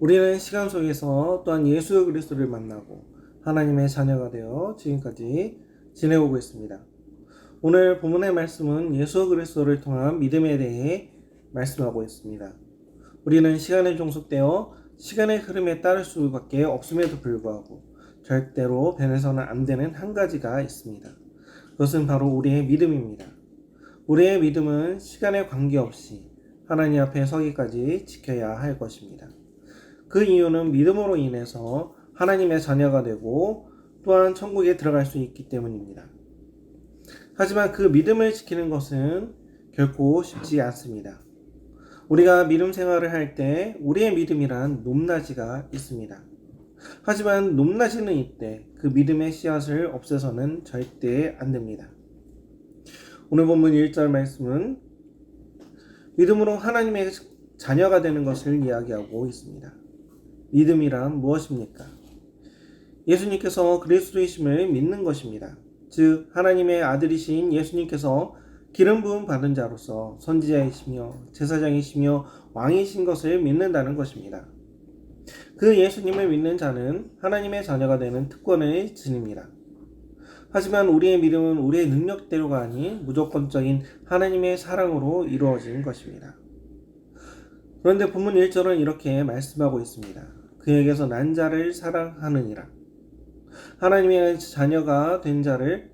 우리는 시간 속에서 또한 예수 그리스도를 만나고 하나님의 자녀가 되어 지금까지 지내오고 있습니다. 오늘 본문의 말씀은 예수 그리스도를 통한 믿음에 대해 말씀하고 있습니다. 우리는 시간에 종속되어 시간의 흐름에 따를 수밖에 없음에도 불구하고 절대로 변해서는 안 되는 한 가지가 있습니다. 그것은 바로 우리의 믿음입니다. 우리의 믿음은 시간에 관계없이 하나님 앞에 서기까지 지켜야 할 것입니다. 그 이유는 믿음으로 인해서 하나님의 자녀가 되고 또한 천국에 들어갈 수 있기 때문입니다. 하지만 그 믿음을 지키는 것은 결코 쉽지 않습니다. 우리가 믿음 생활을 할 때 우리의 믿음이란 높낮이가 있습니다. 하지만 높낮이는 이때 그 믿음의 씨앗을 없애서는 절대 안 됩니다. 오늘 본문 1절 말씀은 믿음으로 하나님의 자녀가 되는 것을 이야기하고 있습니다. 믿음이란 무엇입니까? 예수님께서 그리스도이심을 믿는 것입니다. 즉 하나님의 아들이신 예수님께서 기름 부음 받은 자로서 선지자이시며 제사장이시며 왕이신 것을 믿는다는 것입니다. 그 예수님을 믿는 자는 하나님의 자녀가 되는 특권을 지닙니다. 하지만 우리의 믿음은 우리의 능력대로가 아닌 무조건적인 하나님의 사랑으로 이루어진 것입니다. 그런데 본문 1절은 이렇게 말씀하고 있습니다. 그에게서 난 자를 사랑하느니라. 하나님의 자녀가 된 자를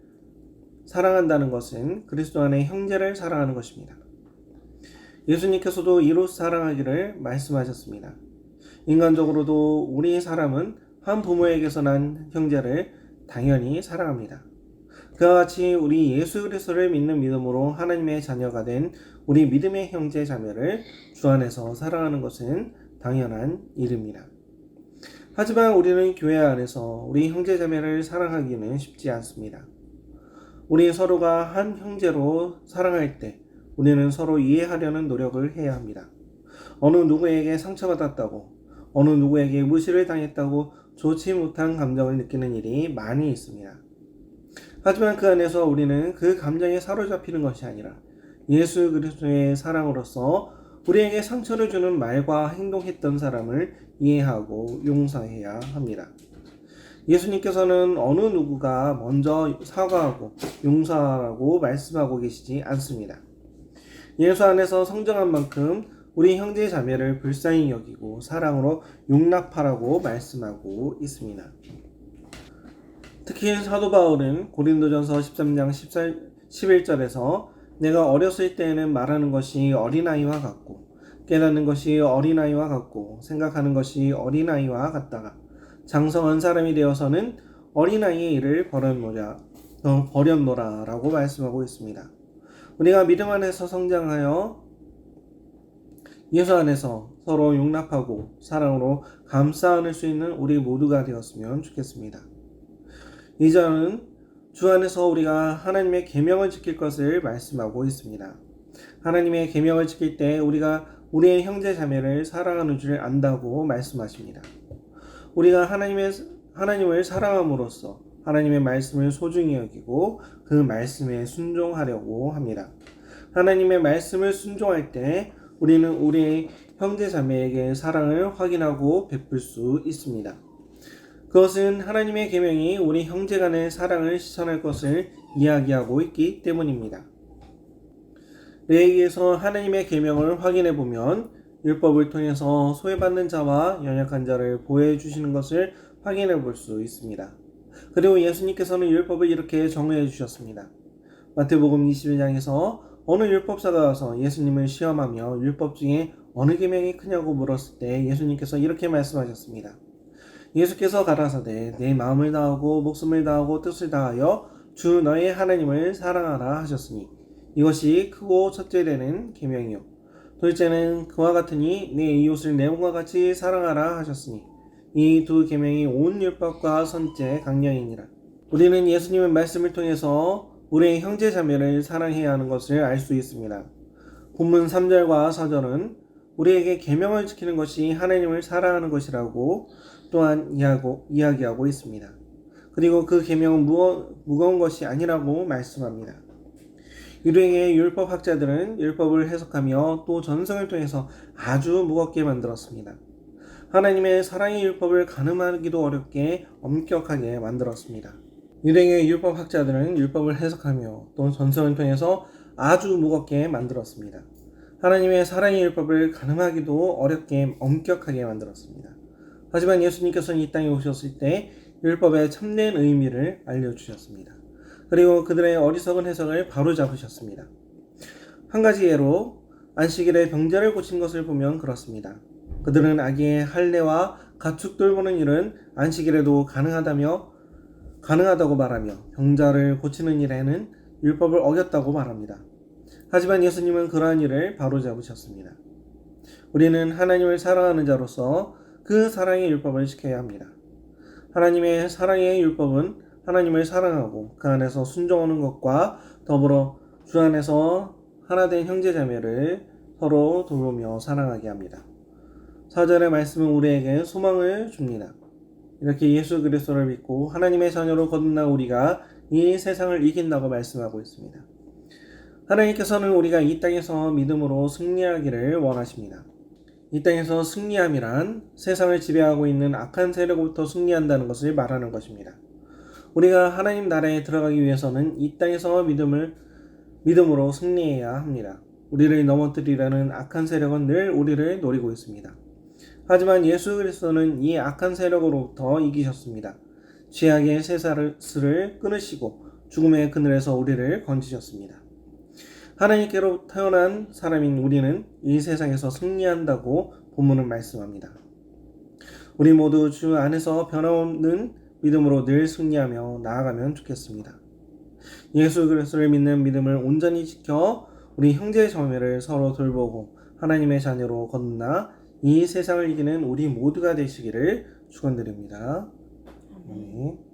사랑한다는 것은 그리스도 안에 형제를 사랑하는 것입니다. 예수님께서도 이로 사랑하기를 말씀하셨습니다. 인간적으로도 우리 사람은 한 부모에게서 난 형제를 당연히 사랑합니다. 그와 같이 우리 예수 그리스도를 믿는 믿음으로 하나님의 자녀가 된 우리 믿음의 형제 자매를 주 안에서 사랑하는 것은 당연한 일입니다. 하지만 우리는 교회 안에서 우리 형제 자매를 사랑하기는 쉽지 않습니다. 우리 서로가 한 형제로 사랑할 때 우리는 서로 이해하려는 노력을 해야 합니다. 어느 누구에게 상처받았다고, 어느 누구에게 무시를 당했다고 좋지 못한 감정을 느끼는 일이 많이 있습니다. 하지만 그 안에서 우리는 그 감정에 사로잡히는 것이 아니라 예수 그리스도의 사랑으로서 우리에게 상처를 주는 말과 행동했던 사람을 이해하고 용서해야 합니다. 예수님께서는 어느 누구가 먼저 사과하고 용서하라고 말씀하고 계시지 않습니다. 예수 안에서 성장한 만큼 우리 형제 자매를 불쌍히 여기고 사랑으로 용납하라고 말씀하고 있습니다. 특히 사도 바울은 고린도전서 13장 11절에서 내가 어렸을 때에는 말하는 것이 어린아이와 같고 깨닫는 것이 어린아이와 같고 생각하는 것이 어린아이와 같다가 장성한 사람이 되어서는 어린아이의 일을 버렸노라, 어, 버렸노라 라고 말씀하고 있습니다. 우리가 믿음 안에서 성장하여 예수 안에서 서로 용납하고 사랑으로 감싸 안을 수 있는 우리 모두가 되었으면 좋겠습니다. 이절은 주 안에서 우리가 하나님의 계명을 지킬 것을 말씀하고 있습니다. 하나님의 계명을 지킬 때 우리가 우리의 형제 자매를 사랑하는 줄 안다고 말씀하십니다. 우리가 하나님의 하나님을 사랑함으로써 하나님의 말씀을 소중히 여기고 그 말씀에 순종하려고 합니다. 하나님의 말씀을 순종할 때 우리는 우리의 형제 자매에게 사랑을 확인하고 베풀 수 있습니다. 그것은 하나님의 계명이 우리 형제 간의 사랑을 실천할 것을 이야기하고 있기 때문입니다. 레이기에서 하나님의 계명을 확인해 보면 율법을 통해서 소외받는 자와 연약한 자를 보호해 주시는 것을 확인해 볼 수 있습니다. 그리고 예수님께서는 율법을 이렇게 정의해 주셨습니다. 마태복음 21장에서 어느 율법사가 와서 예수님을 시험하며 율법 중에 어느 계명이 크냐고 물었을 때 예수님께서 이렇게 말씀하셨습니다. 예수께서 가라사대 내 마음을 다하고 목숨을 다하고 뜻을 다하여 주 너의 하나님을 사랑하라 하셨으니 이것이 크고 첫째 되는 계명이요 둘째는 그와 같으니 내 이웃을 내 몸과 같이 사랑하라 하셨으니 이 두 계명이 온 율법과 선제 강령이니라 우리는 예수님의 말씀을 통해서 우리의 형제 자매를 사랑해야 하는 것을 알 수 있습니다. 본문 3절과 4절은 우리에게 계명을 지키는 것이 하나님을 사랑하는 것이라고 또한 이야기하고, 이야기하고 있습니다. 그리고 그 계명은 무거, 무거운 것이 아니라고 말씀합니다. 유령의 율법 학자들은 율법을 해석하며 또 전성을 통해서 아주 무겁게 만들었습니다. 하나님의 사랑의 율법을 가늠하기도 어렵게 엄격하게 만들었습니다. 유대인의 율법 학자들은 율법을 해석하며 또 전설을 통해서 아주 무겁게 만들었습니다. 하나님의 사랑의 율법을 가늠하기도 어렵게 엄격하게 만들었습니다. 하지만 예수님께서는 이 땅에 오셨을 때 율법의 참된 의미를 알려주셨습니다. 그리고 그들의 어리석은 해석을 바로잡으셨습니다. 한 가지 예로 안식일에 병자를 고친 것을 보면 그렇습니다. 그들은 아기의 할례와 가축 돌보는 일은 안식일에도 가능하다며 가능하다고 말하며 병자를 고치는 일에는 율법을 어겼다고 말합니다. 하지만 예수님은 그러한 일을 바로잡으셨습니다. 우리는 하나님을 사랑하는 자로서 그 사랑의 율법을 지켜야 합니다. 하나님의 사랑의 율법은 하나님을 사랑하고 그 안에서 순종하는 것과 더불어 주 안에서 하나된 형제자매를 서로 돌보며 사랑하게 합니다. 사절의 말씀은 우리에게 소망을 줍니다. 이렇게 예수 그리스도를 믿고 하나님의 자녀로 거듭난 우리가 이 세상을 이긴다고 말씀하고 있습니다. 하나님께서는 우리가 이 땅에서 믿음으로 승리하기를 원하십니다. 이 땅에서 승리함이란 세상을 지배하고 있는 악한 세력부터 승리한다는 것을 말하는 것입니다. 우리가 하나님 나라에 들어가기 위해서는 이 땅에서 믿음을 믿음으로 승리해야 합니다. 우리를 넘어뜨리려는 악한 세력은 늘 우리를 노리고 있습니다. 하지만 예수 그리스도는 이 악한 세력으로부터 이기셨습니다. 죄악의 세사를 끊으시고 죽음의 그늘에서 우리를 건지셨습니다. 하나님께로 태어난 사람인 우리는 이 세상에서 승리한다고 본문은 말씀합니다. 우리 모두 주 안에서 변함없는 믿음으로 늘 승리하며 나아가면 좋겠습니다. 예수 그리스도를 믿는 믿음을 온전히 지켜 우리 형제 자매를 서로 돌보고 하나님의 자녀로 건나 이 세상을 이기는 우리 모두가 되시기를 축원드립니다. 아멘.